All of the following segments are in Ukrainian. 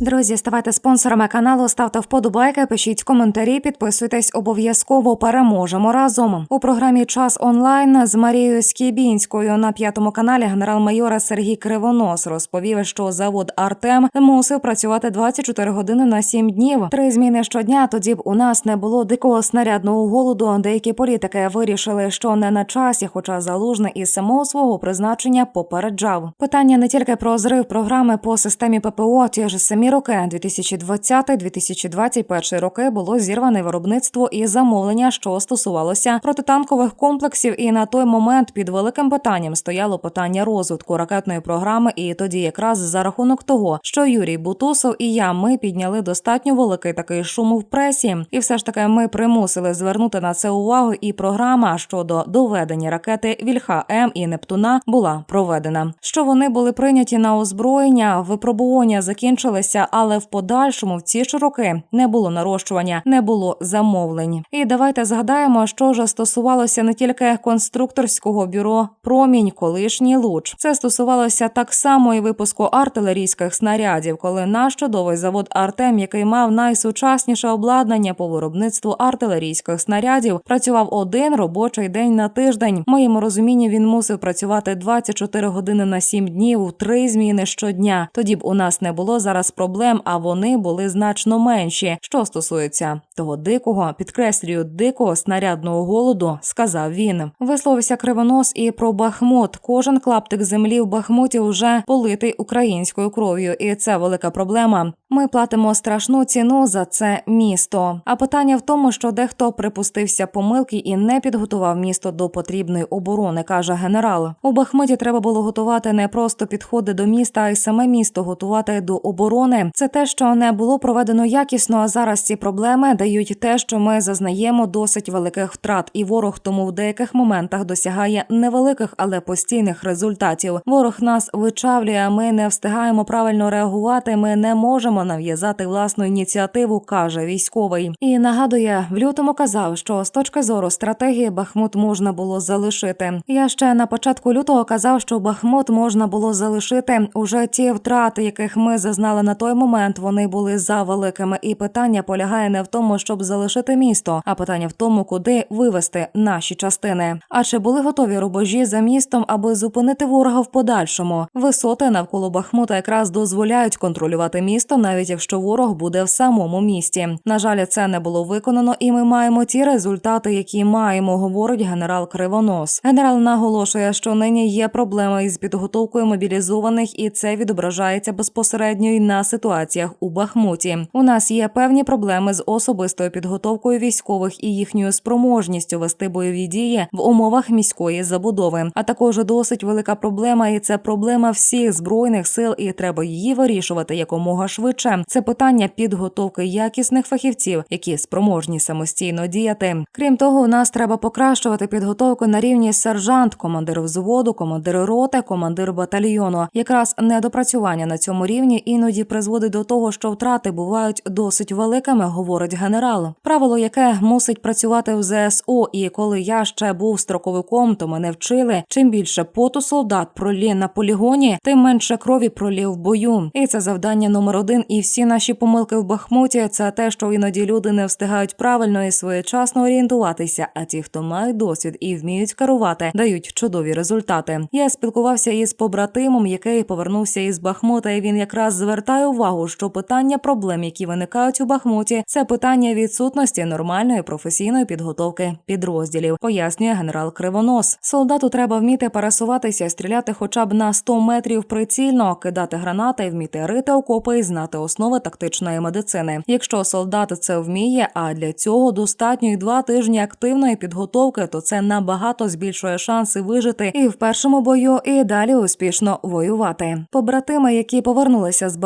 Друзі, ставайте спонсорами каналу, ставте вподобайки, пишіть коментарі, підписуйтесь обов'язково. Переможемо разом у програмі Час онлайн з Марією Скібінською на п'ятому каналі генерал-майора Сергій Кривонос розповів, що завод Артем мусив працювати 24 години на 7 днів. Три зміни щодня. Тоді б у нас не було дикого снарядного голоду. Деякі політики вирішили, що не на часі, хоча залужний із самого свого призначення попереджав. Питання не тільки про зрив програми по системі ППО, ті ж самі роки 2020-2021 роки було зірване виробництво і замовлення, що стосувалося протитанкових комплексів. І на той момент під великим питанням стояло питання розвитку ракетної програми. І тоді, якраз за рахунок того, що Юрій Бутусов і я ми підняли достатньо великий такий шум в пресі, і все ж таки ми примусили звернути на це увагу. І програма щодо доведення ракети Вільха М і Нептуна була проведена. Що вони були прийняті на озброєння, випробування закінчилися, але в подальшому в ці ж роки не було нарощування, не було замовлень. І давайте згадаємо, що ж стосувалося не тільки конструкторського бюро Промінь, колишній луч. Це стосувалося так само і випуску артилерійських снарядів, коли наш чудовий завод Артем, який мав найсучасніше обладнання по виробництву артилерійських снарядів, працював один робочий день на тиждень. В моєму розумінні він мусив працювати 24 години на 7 днів, три зміни щодня. Тоді б у нас не було зараз проблем, а вони були значно менші. Що стосується того дикого, підкреслюю, дикого снарядного голоду, сказав він. Висловився кривонос і про Бахмут. Кожен клаптик землі в Бахмуті вже политий українською кров'ю, і це велика проблема. Ми платимо страшну ціну за це місто. А питання в тому, що дехто припустився помилки і не підготував місто до потрібної оборони, каже генерал. У Бахмуті треба було готувати не просто підходи до міста, а й саме місто готувати до оборони. Це те, що не було проведено якісно. А зараз ці проблеми дають те, що ми зазнаємо досить великих втрат, і ворог тому в деяких моментах досягає невеликих, але постійних результатів. Ворог нас вичавлює. Ми не встигаємо правильно реагувати. Ми не можемо нав'язати власну ініціативу, каже військовий. І нагадує, в лютому казав, що з точки зору стратегії Бахмут можна було залишити. Я ще на початку лютого казав, що Бахмут можна було залишити. Уже ті втрати, яких ми зазнали на той момент, вони були за великими. І питання полягає не в тому, щоб залишити місто, а питання в тому, куди вивести наші частини. А чи були готові рубежі за містом, аби зупинити ворога в подальшому? Висоти навколо Бахмута якраз дозволяють контролювати місто, навіть якщо ворог буде в самому місті. На жаль, це не було виконано, і ми маємо ті результати, які маємо, говорить генерал Кривонос. Генерал наголошує, що нині є проблеми із підготовкою мобілізованих, і це відображається безпосередньо й на ситуаціях у Бахмуті. У нас є певні проблеми з особистою підготовкою військових і їхньою спроможністю вести бойові дії в умовах міської забудови. А також досить велика проблема, і це проблема всіх збройних сил, і треба її вирішувати якомога швидше. Це питання підготовки якісних фахівців, які спроможні самостійно діяти. Крім того, у нас треба покращувати підготовку на рівні сержант, командир взводу, командир роти, командир батальйону. Якраз недопрацювання на цьому рівні іноді призводить до того, що втрати бувають досить великими, говорить генерал. Правило, яке мусить працювати в ЗСУ, і коли я ще був строковиком, то мене вчили. Чим більше поту солдат пролє на полігоні, тим менше крові пролє в бою. І це завдання номер один. І всі наші помилки в Бахмуті це те, що іноді люди не встигають правильно і своєчасно орієнтуватися. А ті, хто мають досвід і вміють керувати, дають чудові результати. Я спілкувався із побратимом, який повернувся із Бахмута, і він якраз звертає увагу, що питання проблем, які виникають у Бахмуті, це питання відсутності нормальної професійної підготовки підрозділів, пояснює генерал Кривонос. Солдату треба вміти пересуватися, стріляти хоча б на 100 метрів прицільно, кидати гранати, вміти рити окопи і знати основи тактичної медицини. Якщо солдат це вміє, а для цього достатньо й два тижні активної підготовки, то це набагато збільшує шанси вижити і в першому бою, і далі успішно воювати. Побратими, які повернулися з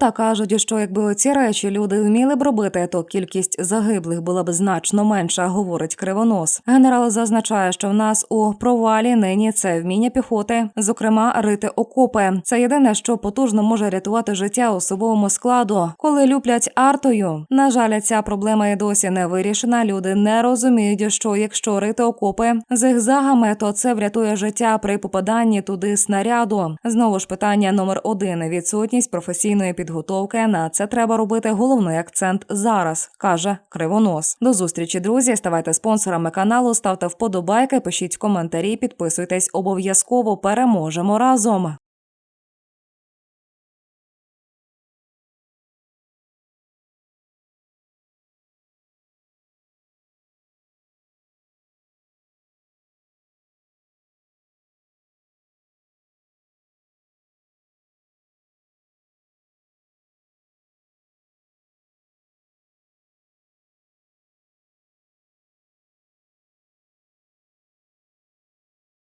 Бахмута, кажуть, що якби оці речі люди вміли б робити, то кількість загиблих була б значно менша, говорить Кривонос. Генерал зазначає, що в нас у провалі нині це вміння піхоти, зокрема рити окопи. Це єдине, що потужно може рятувати життя особовому складу, коли люблять артою. На жаль, ця проблема і досі не вирішена. Люди не розуміють, що якщо рити окопи зигзагами, то це врятує життя при попаданні туди снаряду. Знову ж питання номер один: відсутність професійної підготовки. На це треба робити головний акцент зараз, каже Кривонос. До зустрічі, друзі. Ставайте спонсорами каналу, ставте вподобайки, пишіть коментарі, підписуйтесь обов'язково. Переможемо разом.